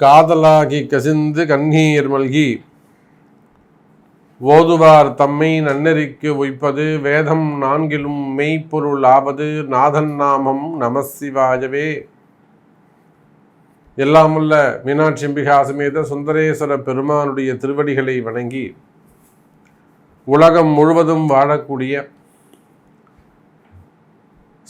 காதலாகி கசிந்து கண்ணீர் மல்கி ஓதுவார் தம்மை நன்னெறிக்கு உய்ப்பது வேதம் நான்கிலும் மெய்ப்பொருள் ஆவது நாதன் நாமம் நமசிவாயவே எல்லாமுள்ள மீனாட்சி அம்பிகா சமேத சுந்தரேஸ்வர பெருமானுடைய திருவடிகளை வணங்கி உலகம் முழுவதும் வாழக்கூடிய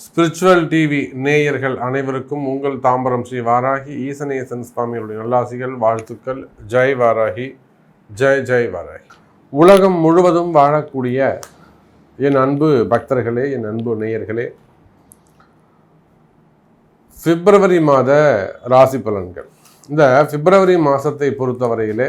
ஸ்பிரிச்சுவல் டிவி நேயர்கள் அனைவருக்கும் உங்கள் தாம்பரம் ஸ்ரீ வாராகி ஈசனேசன் சுவாமியுடைய நல்லாசிகள் வாழ்த்துக்கள். ஜெய் வாராகி ஜெய் ஜெய் வாராகி. உலகம் முழுவதும் வாழக்கூடிய என் அன்பு பக்தர்களே என் அன்பு நேயர்களே பிப்ரவரி மாத ராசி பலன்கள். இந்த பிப்ரவரி மாதத்தை பொறுத்தவரையிலே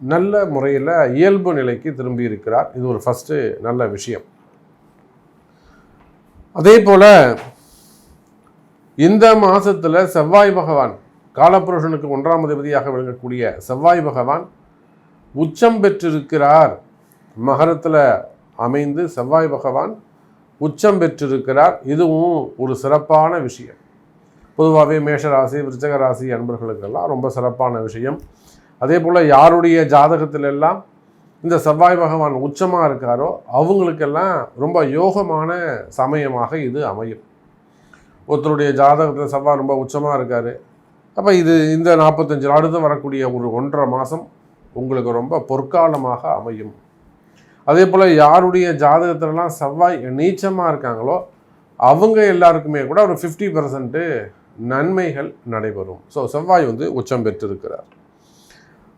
நல்ல முறையில் இயல்பு நிலைக்கு திரும்பி இருக்கிறார். இது ஒரு ஃபஸ்ட்டு நல்ல விஷயம். அதே போல் இந்த மாதத்தில் செவ்வாய் பகவான் காலப்புருஷனுக்கு ஒன்றாம் அதிபதியாக விளங்கக்கூடிய செவ்வாய் பகவான் உச்சம் பெற்றிருக்கிறார். மகரத்தில் அமைந்து செவ்வாய் பகவான் உச்சம் பெற்றிருக்கிறார். இதுவும் ஒரு சிறப்பான விஷயம். பொதுவாகவே மேஷராசி விருச்சக ராசி அன்பர்களுக்கெல்லாம் ரொம்ப சிறப்பான விஷயம். அதே போல் யாருடைய ஜாதகத்திலெல்லாம் இந்த செவ்வாய் பகவான் உச்சமாக இருக்காரோ அவங்களுக்கெல்லாம் ரொம்ப யோகமான சமயமாக இது அமையும். ஒருத்தருடைய ஜாதகத்தில் செவ்வாய் ரொம்ப உச்சமாக இருக்கார். அப்போ இது இந்த நாற்பத்தஞ்சு நாடு வரக்கூடிய ஒரு ஒன்றரை மாதம் உங்களுக்கு ரொம்ப பொற்காலமாக அமையும். அதே போல் யாருடைய ஜாதகத்திலலாம் செவ்வாய் நீச்சமாக இருக்காங்களோ அவங்க எல்லாருக்குமே கூட ஒரு ஃபிஃப்டி பர்சன்ட்டு நன்மைகள் நடைபெறும். ஸோ செவ்வாய் வந்து உச்சம் பெற்றிருக்கிறார்.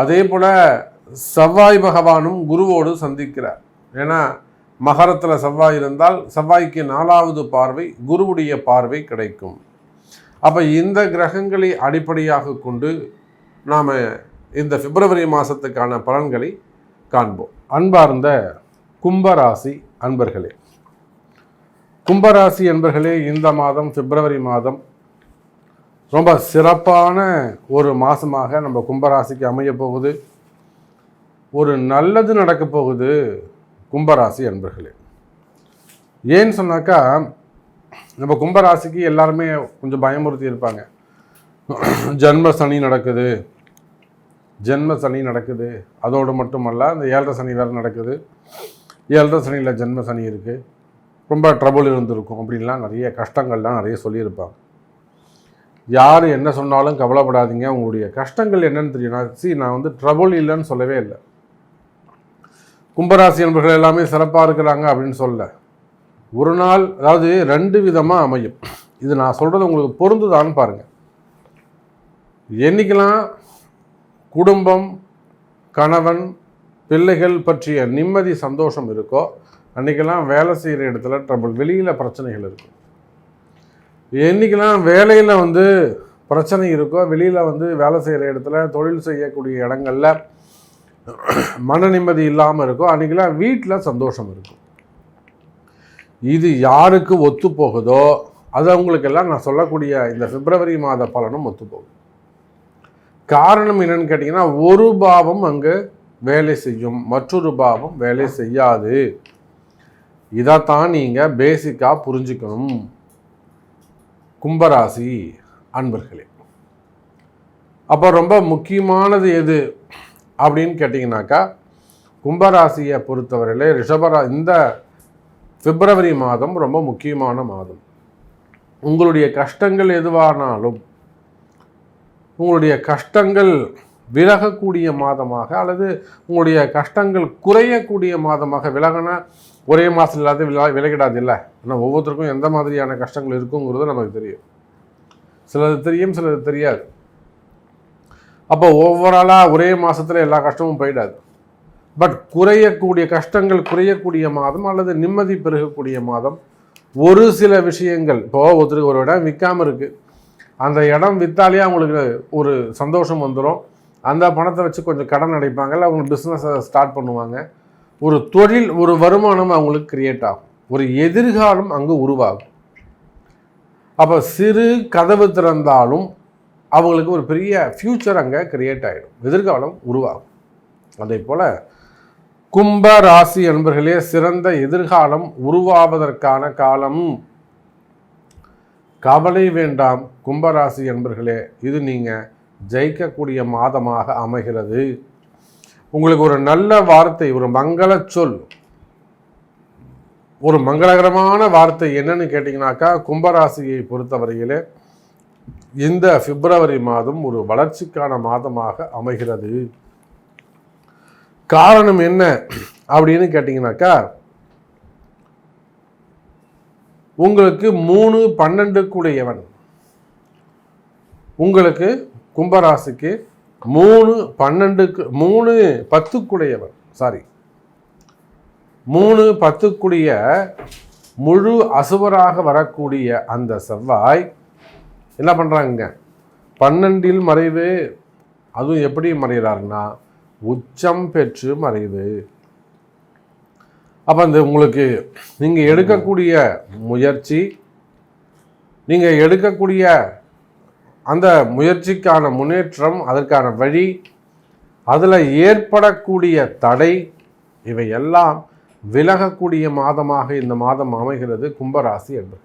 அதே போல் செவ்வாய் பகவானும் குருவோடு சந்திக்கிறார். ஏன்னா மகரத்தில் செவ்வாய் இருந்தால் செவ்வாய்க்கு நாலாவது பார்வை குருவுடைய பார்வை கிடைக்கும். அப்போ இந்த கிரகங்களை அடிப்படையாக கொண்டு நாம் இந்த பிப்ரவரி மாதத்துக்கான பலன்களை காண்போம். அன்பார்ந்த கும்பராசி அன்பர்களே கும்பராசி அன்பர்களே இந்த மாதம் பிப்ரவரி மாதம் ரொம்ப சிறப்பான ஒரு மாதமாக நம்ம கும்பராசிக்கு அமைய போகுது. ஒரு நல்லது நடக்க போகுது கும்பராசி அன்பர்களே. ஏன்னு சொன்னாக்கா நம்ம கும்பராசிக்கு எல்லாருமே கொஞ்சம் பயமுறுத்தி இருப்பாங்க. ஜென்ம சனி நடக்குது. ஜென்ம சனி நடக்குது. அதோடு மட்டுமல்ல இந்த ஏழரை சனி வேறு நடக்குது. ஏழரை சனியில் ஜென்ம சனி இருக்குது ரொம்ப ட்ரபுள் இருந்திருக்கும். அப்படின்லாம் நிறைய கஷ்டங்கள்லாம் நிறைய சொல்லியிருப்பாங்க. யார் என்ன சொன்னாலும் கவலைப்படாதீங்க. உங்களுடைய கஷ்டங்கள் என்னன்னு தெரியும் நான் சி நான் வந்து ட்ரபுள் இல்லைன்னு சொல்லவே இல்லை. கும்பராசி என்பர்கள் எல்லாமே சிறப்பாக இருக்கிறாங்க அப்படின்னு சொல்ல ஒரு நாள் அதாவது ரெண்டு விதமாக அமையும். இது நான் சொல்கிறது உங்களுக்கு பொருந்துதான்னு பாருங்கள் என்றைக்கெல்லாம் குடும்பம் கணவன் பிள்ளைகள் பற்றிய நிம்மதி சந்தோஷம் இருக்கோ அன்றைக்கெல்லாம் வேலை செய்கிற இடத்துல ட்ரபிள் வெளியில் பிரச்சனைகள் இருக்கும். என்றைக்கெல்லாம் வேலையில் வந்து பிரச்சனை இருக்கோ வெளியில் வந்து வேலை செய்கிற இடத்துல தொழில் செய்யக்கூடிய இடங்களில் மன நிம்மதி இல்லாமல் இருக்கோ அன்றைக்கெல்லாம் வீட்டில் சந்தோஷம் இருக்கும். இது யாருக்கு ஒத்து போகுதோ அது அவங்களுக்கெல்லாம் நான் சொல்லக்கூடிய இந்த பிப்ரவரி மாத பலனும் ஒத்து போகும். காரணம் என்னன்னு கேட்டிங்கன்னா ஒரு பாவம் அங்கே வேலை செய்யும் மற்றொரு பாவம் வேலை செய்யாது. இதைத்தான் நீங்கள் பேசிக்காக புரிஞ்சுக்கணும். கும்பராசி அன்பர்களே அப்போ ரொம்ப முக்கியமானது எது அப்படின்னு கேட்டிங்கனாக்கா கும்பராசியை பொறுத்தவரையில் ரிஷபரா இந்த பிப்ரவரி மாதம் ரொம்ப முக்கியமான மாதம். உங்களுடைய கஷ்டங்கள் எதுவானாலும் உங்களுடைய கஷ்டங்கள் விலகக்கூடிய மாதமாக அல்லது உங்களுடைய கஷ்டங்கள் குறையக்கூடிய மாதமாக விலகினா ஒரே மாதம் இல்லாத விலா விலகிடாது இல்லை ஆனால் ஒவ்வொருத்தருக்கும் எந்த மாதிரியான கஷ்டங்கள் இருக்குங்கிறது நமக்கு தெரியும். சிலது தெரியும் சிலது தெரியாது. அப்போ ஓவராலாக ஒரே மாதத்தில் எல்லா கஷ்டமும் போயிடாது. பட் குறையக்கூடிய கஷ்டங்கள் குறையக்கூடிய மாதம் அல்லது நிம்மதி பெருகக்கூடிய மாதம் ஒரு சில விஷயங்கள். இப்போது ஒருத்தருக்கு ஒரு இடம் விற்காமல் இருக்கு. அந்த இடம் விற்றாலே அவங்களுக்கு ஒரு சந்தோஷம் வந்துடும் அந்த பணத்தை வச்சு கொஞ்சம் கடன் அடைப்பாங்கல்ல அவங்க பிஸ்னஸை ஸ்டார்ட் பண்ணுவாங்க. ஒரு தொழில் ஒரு வருமானம் அவங்களுக்கு கிரியேட் ஆகும். ஒரு எதிர்காலம் அங்கு உருவாகும். அப்போ சிறு கதவு திறந்தாலும் அவங்களுக்கு ஒரு பெரிய ஃப்யூச்சர் அங்கே கிரியேட் ஆகிடும் எதிர்காலம் உருவாகும். அதே போல் கும்ப ராசி என்பர்களே சிறந்த எதிர்காலம் உருவாவதற்கான காலம். கவலை வேண்டாம் கும்பராசி என்பர்களே இது நீங்கள் ஜெயிக்கக்கூடிய மாதமாக அமைகிறது. உங்களுக்கு ஒரு நல்ல வார்த்தை ஒரு மங்கள சொல். ஒரு மங்களகரமான வார்த்தை என்னன்னு கேட்டிங்கனாக்கா கும்பராசியை பொறுத்தவரையிலே இந்த பிப்ரவரி மாதம் ஒரு வளர்ச்சிக்கான மாதமாக அமைகிறது. காரணம் என்ன அப்படின்னு கேட்டிங்கனாக்கா உங்களுக்கு மூணு பன்னெண்டுக்குடையவன். உங்களுக்கு கும்பராசிக்கு மூணு பன்னெண்டுக்கு மூணு பத்துக்குடையவர் சாரி மூணு பத்துக்குடிய முழு அசுவராக வரக்கூடிய அந்த செவ்வாய் என்ன பண்ணுறாங்க பன்னெண்டில் மறைவு. அதுவும் எப்படி மறைகிறாருன்னா உச்சம் பெற்று மறைவு. அப்போ அந்த உங்களுக்கு நீங்கள் எடுக்கக்கூடிய முயற்சி நீங்கள் எடுக்கக்கூடிய அந்த முயற்சிக்கான முன்னேற்றம் அதற்கான வழி அதில் ஏற்படக்கூடிய தடை இவை எல்லாம் விலகக்கூடிய மாதமாக இந்த மாதம் அமைகிறது கும்பராசி என்பது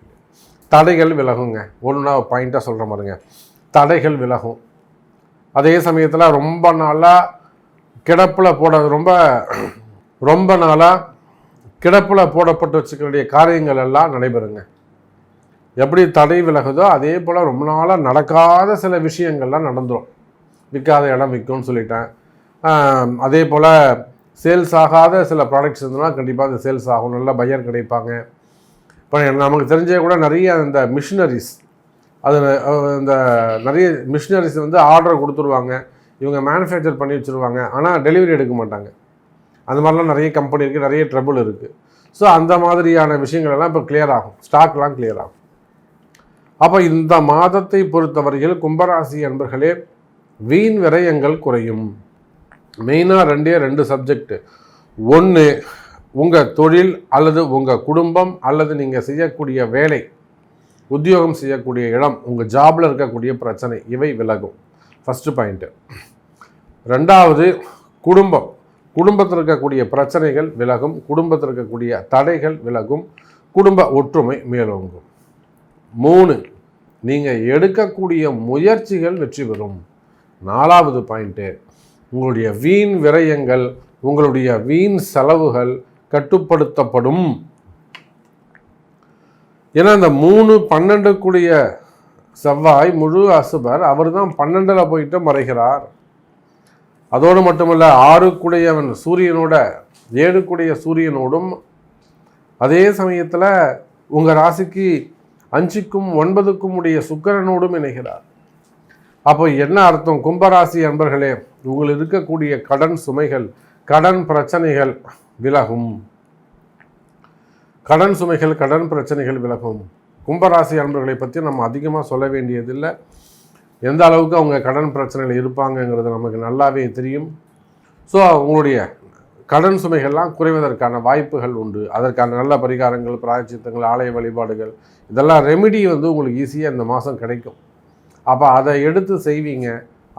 தடைகள் விலகுங்க. ஒன்றா பாயிண்ட்டாக சொல்கிற மாதிரிங்க தடைகள் விலகும். அதே சமயத்தில் ரொம்ப நாளாக கிடப்பில் போட ரொம்ப ரொம்ப நாளாக கிடப்பில் போடப்பட்டு வச்சுக்கக்கூடிய காரியங்கள் எல்லாம் நடைபெறுங்க. எப்படி தடை விலகுதோ அதே போல் ரொம்ப நாளாக நடக்காத சில விஷயங்கள்லாம் நடந்துடும் விற்காத இடம் விற்கும்னு சொல்லிட்டேன். அதே போல் சேல்ஸ் ஆகாத சில ப்ராடக்ட்ஸ் இருந்ததுன்னா கண்டிப்பாக அது சேல்ஸ் ஆகும். நல்ல பையர் கிடைப்பாங்க. இப்போ நமக்கு தெரிஞ்சே கூட நிறைய இந்த மிஷினரிஸ் அது இந்த நிறைய மிஷினரிஸ் வந்து ஆர்டர் கொடுத்துருவாங்க. இவங்க மேனுஃபேக்சர் பண்ணி வச்சுருவாங்க. ஆனால் டெலிவரி எடுக்க மாட்டாங்க. அந்த மாதிரிலாம் நிறைய கம்பெனி இருக்குது நிறைய ட்ரபுள் இருக்குது ஸோ அந்த மாதிரியான விஷயங்கள் எல்லாம் இப்போ கிளியர் ஆகும். ஸ்டாக்லாம் கிளியர் ஆகும். அப்போ இந்த மாதத்தை பொறுத்தவரையில் கும்பராசி அன்பர்களே வீண் விரயங்கள் குறையும். மெயினாக ரெண்டே ரெண்டு சப்ஜெக்ட் ஒன்று உங்கள் தொழில் அல்லது உங்கள் குடும்பம் அல்லது நீங்கள் செய்யக்கூடிய வேலை உத்தியோகம் செய்யக்கூடிய இடம் உங்கள் ஜாபில் இருக்கக்கூடிய பிரச்சனை இவை விலகும். ஃபஸ்ட்டு பாயிண்ட்டு ரெண்டாவது குடும்பம். குடும்பத்தில் இருக்கக்கூடிய பிரச்சனைகள் விலகும் குடும்பத்தில் இருக்கக்கூடிய தடைகள் விலகும் குடும்ப ஒற்றுமை மேலோங்கும். மூணு நீங்கள் எடுக்கக்கூடிய முயற்சிகள் வெற்றி பெறும். நாலாவது பாயிண்ட்டு உங்களுடைய வீண் விரயங்கள் உங்களுடைய வீண் செலவுகள் கட்டுப்படுத்தப்படும். ஏன்னா இந்த மூணு பன்னெண்டுக்குடைய செவ்வாய் முழு அசுபர் அவர் தான் பன்னெண்டில் போயிட்டு மறைகிறார். அதோடு மட்டுமல்ல ஆறுக்குடையவன் சூரியனோட ஏழுக்குடைய சூரியனோடும் அதே சமயத்தில் உங்கள் ராசிக்கு அஞ்சுக்கும் ஒன்பதுக்கும் உடைய சுக்கரனோடும் இணைகிறார். அப்போ என்ன அர்த்தம்? கும்பராசி அன்பர்களே உங்கள் இருக்கக்கூடிய கடன் சுமைகள் கடன் பிரச்சனைகள் விலகும். கடன் சுமைகள் கடன் பிரச்சனைகள் விலகும். கும்பராசி அன்பர்களை பற்றி நம்ம அதிகமாக சொல்ல வேண்டியதில்லை. எந்த அளவுக்கு அவங்க கடன் பிரச்சனைகள் இருப்பாங்கங்கிறது நமக்கு நல்லாவே தெரியும். ஸோ உங்களுடைய கடன் சுமைகள்லாம் குறைவதற்கான வாய்ப்புகள் உண்டு. அதற்கான நல்ல பரிகாரங்கள் பிராயச்சித்தங்கள் ஆலய வழிபாடுகள் இதெல்லாம் ரெமிடி வந்து உங்களுக்கு ஈஸியாக இந்த மாதம் கிடைக்கும். அப்போ அதை எடுத்து செய்வீங்க.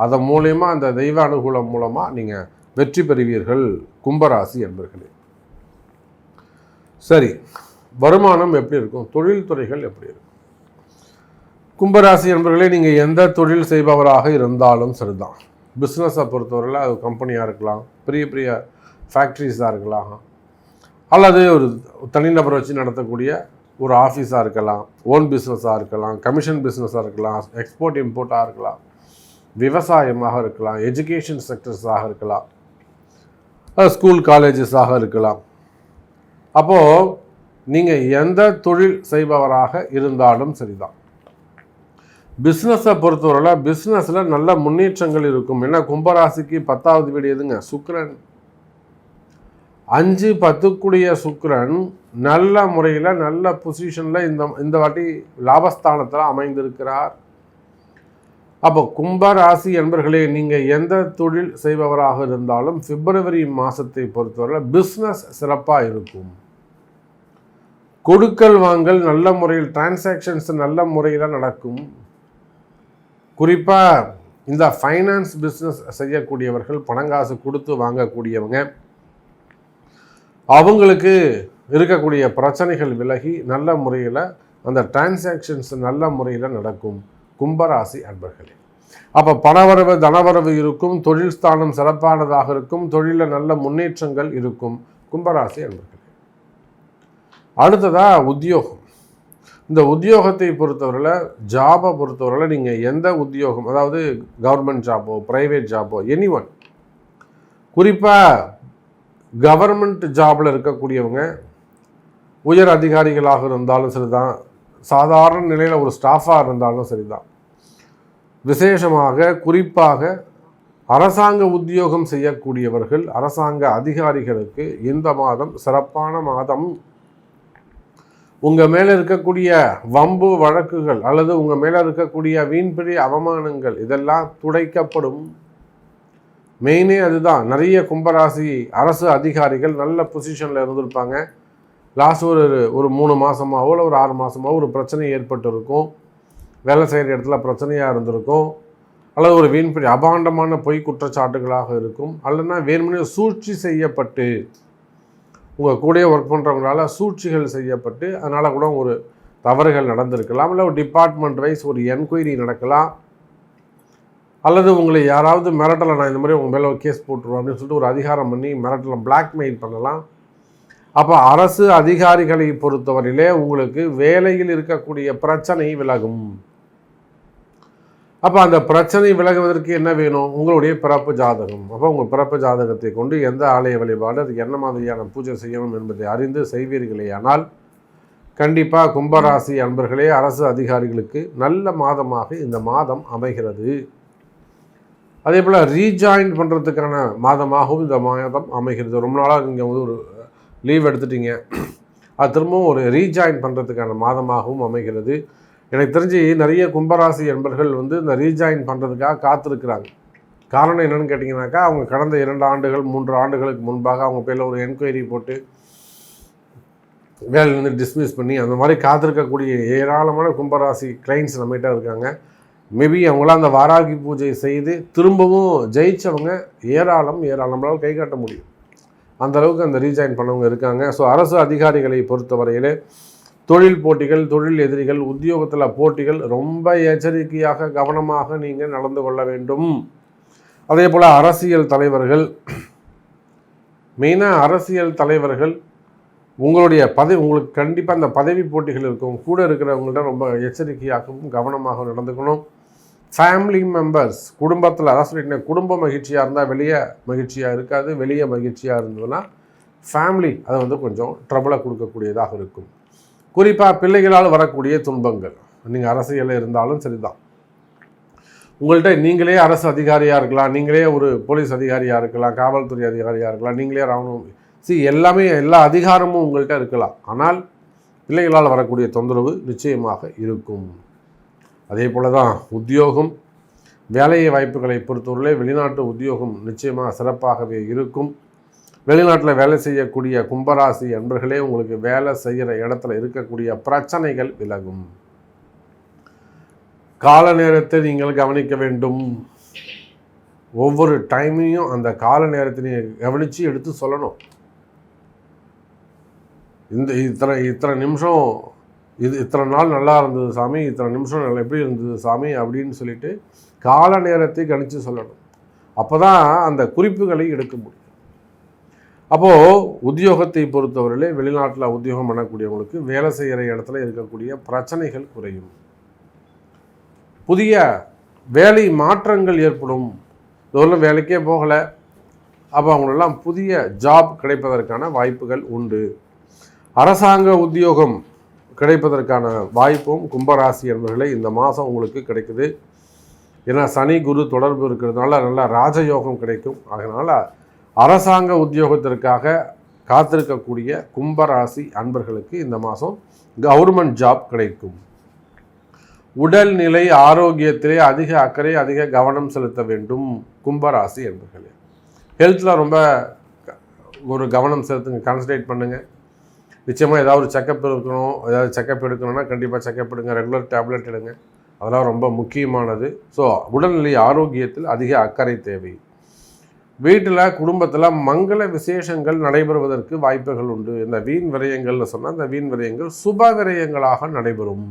அதன் மூலயமா அந்த தெய்வ அனுகூலம் மூலமாக நீங்கள் வெற்றி பெறுவீர்கள் கும்பராசி என்பர்களே சரி வருமானம் எப்படி இருக்கும்? தொழில்துறைகள் எப்படி இருக்கும்? கும்பராசி என்பர்களே நீங்கள் எந்த தொழில் செய்பவராக இருந்தாலும் சரிதான். பிஸ்னஸை பொறுத்தவரையில் அது கம்பெனியாக இருக்கலாம். பெரிய பெரிய ஃபேக்ட்ரிஸாக இருக்கலாம். அல்லது ஒரு தனிநபரை வச்சு நடத்தக்கூடிய ஒரு ஆஃபீஸாக இருக்கலாம் ஓன் பிஸ்னஸாக இருக்கலாம் கமிஷன் பிஸ்னஸாக இருக்கலாம் எக்ஸ்போர்ட் இம்போர்ட்டாக இருக்கலாம் விவசாயமாக இருக்கலாம் எஜுகேஷன் செக்டர்ஸாக இருக்கலாம் ஸ்கூல் காலேஜஸாக இருக்கலாம். அப்போது நீங்கள் எந்த தொழில் செய்பவராக இருந்தாலும் சரிதான். பிஸ்னஸை பொறுத்தவரையில் பிஸ்னஸில் நல்ல முன்னேற்றங்கள் இருக்கும். ஏன்னா கும்பராசிக்கு பத்தாவது வீடு எதுங்க? சுக்கரன். அஞ்சு பத்துக்குடிய சுக்கரன் நல்ல முறையில் நல்ல பொசிஷனில் இந்த இந்த வாட்டி லாபஸ்தானத்தில் அமைந்திருக்கிறார். அப்போ கும்பராசி என்பர்களே நீங்கள் எந்த தொழில் செய்பவராக இருந்தாலும் பிப்ரவரி மாதத்தை பொறுத்தவரை பிஸ்னஸ் சிறப்பாக இருக்கும். கொடுக்கல் வாங்கல் நல்ல முறையில் டிரான்சாக்ஷன்ஸ் நல்ல முறையில் நடக்கும். குறிப்பாக இந்த ஃபைனான்ஸ் பிஸ்னஸ் செய்யக்கூடியவர்கள் பணங்காசு கொடுத்து வாங்கக்கூடியவங்க. அவங்களுக்கு இருக்கக்கூடிய பிரச்சனைகள் விலகி நல்ல முறையில் அந்த டிரான்சாக்ஷன்ஸ் நல்ல முறையில் நடக்கும் கும்பராசி அன்பர்களே. அப்போ பணவரவு தனவரவு இருக்கும் தொழில் ஸ்தானம் சிறப்பானதாக இருக்கும் தொழிலில் நல்ல முன்னேற்றங்கள் இருக்கும் கும்பராசி அன்பர்களே. அடுத்ததாக உத்தியோகம். இந்த உத்தியோகத்தை பொறுத்தவரையில் ஜாபை பொறுத்தவரையில் நீங்கள் எந்த உத்தியோகம் அதாவது கவர்மெண்ட் ஜாபோ ப்ரைவேட் ஜாபோ எனி ஒன் குறிப்பாக கவர்மெண்ட் ஜாபில் இருக்கக்கூடியவங்க உயர் அதிகாரிகளாக இருந்தாலும் சரி தான் சாதாரண நிலையில் ஒரு ஸ்டாஃபாக இருந்தாலும் சரி தான் விசேஷமாக குறிப்பாக அரசாங்க உத்தியோகம் செய்யக்கூடியவர்கள் அரசாங்க அதிகாரிகளுக்கு இந்த மாதம் சிறப்பான மாதம். உங்கள் மேலே இருக்கக்கூடிய வம்பு வழக்குகள் அல்லது உங்கள் மேலே இருக்கக்கூடிய வீண்பிடி அவமானங்கள் இதெல்லாம் துடைக்கப்படும். மெயினே அதுதான். நிறைய கும்பராசி அரசு அதிகாரிகள் நல்ல பொசிஷனில் இருந்திருப்பாங்க. லாஸ்ட் ஒரு ஒரு மூணு மாதமாகவோ இல்லை ஒரு ஆறு மாதமாகவோ ஒரு பிரச்சனை ஏற்பட்டிருக்கும். வேலை செய்கிற இடத்துல பிரச்சனையாக இருந்திருக்கும். அல்லது ஒரு வீண்பிடி அபாண்டமான பொய் குற்றச்சாட்டுகளாக இருக்கும். அல்லதுனா வேணுமனே சூழ்ச்சி செய்யப்பட்டு உங்கள் கூட ஒர்க் பண்ணுறவங்களால சூழ்ச்சிகள் செய்யப்பட்டு அதனால் கூட ஒரு தவறுகள் நடந்திருக்கலாம். இல்லை ஒரு டிபார்ட்மெண்ட் வைஸ் ஒரு என்கொயரி நடக்கலாம். அல்லது உங்களை யாராவது மிரட்டலை நான் இந்த மாதிரி உங்கள் மேலே ஒரு கேஸ் போட்டுருவோம் அப்படின்னு சொல்லிட்டு ஒரு அதிகாரம் பண்ணி மிரட்டலை பிளாக்மெயில் பண்ணலாம். அப்போ அரசு அதிகாரிகளை பொறுத்தவரையிலே உங்களுக்கு வேலையில் இருக்கக்கூடிய பிரச்சனை விலகும். அப்போ அந்த பிரச்சனை விலகுவதற்கு என்ன வேணும்? உங்களுடைய பிறப்பு ஜாதகம். அப்போ உங்கள் பிறப்பு ஜாதகத்தை கொண்டு எந்த ஆலய வழிபாடு அதுக்கு என்ன மாதிரியான பூஜை செய்யணும் என்பதை அறிந்து செய்வீர்களே ஆனால் கண்டிப்பாக கும்பராசி அன்பர்களே அரசு அதிகாரிகளுக்கு நல்ல மாதமாக இந்த மாதம் அமைகிறது. அதே போல் ரீஜாயின் பண்ணுறதுக்கான மாதமாகவும் இந்த மாதம் அமைகிறது. ரொம்ப நாளாக நீங்கள் வந்து ஒரு லீவ் எடுத்துட்டீங்க. அது திரும்பவும் ஒரு ரீஜாயின் பண்ணுறதுக்கான மாதமாகவும் அமைகிறது. எனக்கு தெரிஞ்சு நிறைய கும்பராசி என்பர்கள் வந்து இந்த ரீஜாயின் பண்ணுறதுக்காக காத்திருக்கிறாங்க. காரணம் என்னென்னு கேட்டிங்கனாக்கா அவங்க கடந்த இரண்டு ஆண்டுகள் மூன்று ஆண்டுகளுக்கு முன்பாக அவங்க பேரில் ஒரு என்கொயரி போட்டு வேலையிலேருந்து டிஸ்மிஸ் பண்ணி அந்த மாதிரி காத்திருக்கக்கூடிய ஏராளமான கும்பராசி கிளைண்ட்ஸ் நம்மகிட்ட இருக்காங்க. மேபி அவங்களாம் அந்த வாராகி பூஜை செய்து திரும்பவும் ஜெயித்தவங்க ஏராளம் ஏராளம்னால கை காட்ட முடியும். அந்த அளவுக்கு அந்த ரீஜாயின் பண்ணவங்க இருக்காங்க. ஸோ அரசு அதிகாரிகளை பொறுத்தவரையில் தொழில் போட்டிகள் தொழில் எதிரிகள் உத்தியோகத்தில் போட்டிகள் ரொம்ப எச்சரிக்கையாக கவனமாக நீங்கள் நடந்து கொள்ள வேண்டும். அதே போல் அரசியல் தலைவர்கள் மெயினாக அரசியல் தலைவர்கள் உங்களுடைய பதவி உங்களுக்கு கண்டிப்பாக அந்த பதவி போட்டிகள் இருக்கும். கூட இருக்கிறவங்கள்ட்ட ரொம்ப எச்சரிக்கையாகவும் கவனமாக நடந்துக்கணும். ஃபேமிலி மெம்பர்ஸ் குடும்பத்தில் அதான் சொல்லிட்டேன் குடும்ப மகிழ்ச்சியாக இருந்தால் வெளியே மகிழ்ச்சியாக இருக்காது வெளியே மகிழ்ச்சியாக இருந்ததுன்னா ஃபேமிலி அதை வந்து கொஞ்சம் ட்ரபிளை கொடுக்கக்கூடியதாக இருக்கும். குறிப்பாக பிள்ளைகளால் வரக்கூடிய துன்பங்கள். நீங்கள் அரசியலில் இருந்தாலும் சரிதான். உங்கள்கிட்ட நீங்களே அரசு அதிகாரியாக இருக்கலாம் நீங்களே ஒரு போலீஸ் அதிகாரியாக இருக்கலாம் காவல்துறை அதிகாரியாக இருக்கலாம் நீங்களே ராணுவம். சி எல்லாமே எல்லா அதிகாரமும் உங்கள்கிட்ட இருக்கலாம். ஆனால் பிள்ளைகளால் வரக்கூடிய தொந்தரவு நிச்சயமாக இருக்கும். அதே போல் தான் உத்தியோகம் வேலை வாய்ப்புகளை பொறுத்தவரையிலே வெளிநாட்டு உத்தியோகம் நிச்சயமாக சிறப்பாகவே இருக்கும். வெளிநாட்டில் வேலை செய்யக்கூடிய கும்பராசி அன்பர்களே உங்களுக்கு வேலை செய்கிற இடத்துல இருக்கக்கூடிய பிரச்சனைகள் விலகும். கால நேரத்தை நீங்கள் கவனிக்க வேண்டும். ஒவ்வொரு டைமையும் அந்த கால நேரத்தை நீங்கள் கவனித்து எடுத்து சொல்லணும். இந்த இத்தனை இத்தனை நிமிஷம் இது இத்தனை நாள் நல்லா இருந்தது சாமி இத்தனை நிமிஷம் நல்லா எப்படி இருந்தது சாமி அப்படின்னு சொல்லிட்டு கால நேரத்தை கணித்து சொல்லணும். அப்போ தான் அந்த குறிப்புகளை எடுக்க முடியும். அப்போது உத்தியோகத்தை பொறுத்தவரையிலே வெளிநாட்டில் உத்தியோகம் பண்ணக்கூடியவங்களுக்கு வேலை செய்கிற இடத்துல இருக்கக்கூடிய பிரச்சனைகள் குறையும். புதிய வேலை மாற்றங்கள் ஏற்படும். இதெல்லாம் வேலைக்கே போகலை. அப்போ அவங்களெல்லாம் புதிய ஜாப் கிடைப்பதற்கான வாய்ப்புகள் உண்டு. அரசாங்க உத்தியோகம் கிடைப்பதற்கான வாய்ப்பும் கும்பராசி என்பர்களை இந்த மாதம் உங்களுக்கு கிடைக்குது. ஏன்னா சனி குரு தொடர்பு இருக்கிறதுனால நல்லா ராஜயோகம் கிடைக்கும். அதனால் அரசாங்க உத்தியோகத்திற்காக காத்திருக்கக்கூடிய கும்பராசி அன்பர்களுக்கு இந்த மாதம் கவர்மெண்ட் ஜாப் கிடைக்கும். உடல்நிலை ஆரோக்கியத்திலே அதிக அக்கறை அதிக கவனம் செலுத்த வேண்டும் கும்பராசி என்பர்களே. ஹெல்த்தில் ரொம்ப ஒரு கவனம் செலுத்துங்க கான்சன்ட்ரேட் பண்ணுங்கள் நிச்சயமாக ஏதாவது ஒரு செக்கப் இருக்கணும் ஏதாவது செக்கப் எடுக்கணும்னா கண்டிப்பாக செக்கப் எடுங்க. ரெகுலர் டேப்லெட் எடுங்க. அதெல்லாம் ரொம்ப முக்கியமானது. ஸோ உடல்நிலை ஆரோக்கியத்தில் அதிக அக்கறை தேவை. வீட்டில் குடும்பத்தில் மங்கள விசேஷங்கள் நடைபெறுவதற்கு வாய்ப்புகள் உண்டு. இந்த வீண் விரயங்கள்னு சொன்னால் இந்த வீண் விரயங்கள் சுப விரயங்களாக நடைபெறும்.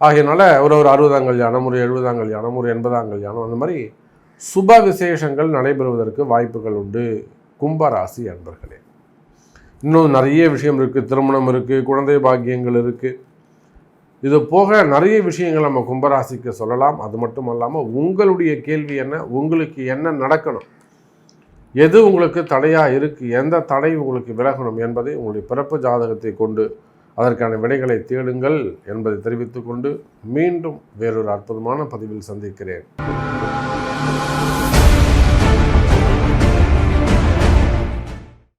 ஆகையினால ஒரு ஒரு அறுபதாம் கல்யாணம் ஒரு எழுபதாம் கல்யாணம் ஒரு எண்பதாம் கல்யாணம் அந்த மாதிரி சுப விசேஷங்கள் நடைபெறுவதற்கு வாய்ப்புகள் உண்டு. கும்பராசி அன்பர்களே. இன்னும் நிறைய விஷயம் இருக்குது திருமணம் இருக்குது குழந்தை பாக்கியங்கள் இருக்குது இது போக நிறைய விஷயங்கள் நம்ம கும்பராசிக்கு சொல்லலாம். அது மட்டும் இல்லாமல் உங்களுடைய கேள்வி என்ன? உங்களுக்கு என்ன நடக்கணும்? எது உங்களுக்கு தடையாக இருக்குது எந்த தடை உங்களுக்கு விலகணும் என்பதை உங்களுடைய பிறப்பு ஜாதகத்தை கொண்டு அதற்கான விடைகளை தேடுங்கள் என்பதை தெரிவித்துக்கொண்டு மீண்டும் வேறொரு அற்புதமான பதிவில் சந்திக்கிறேன்.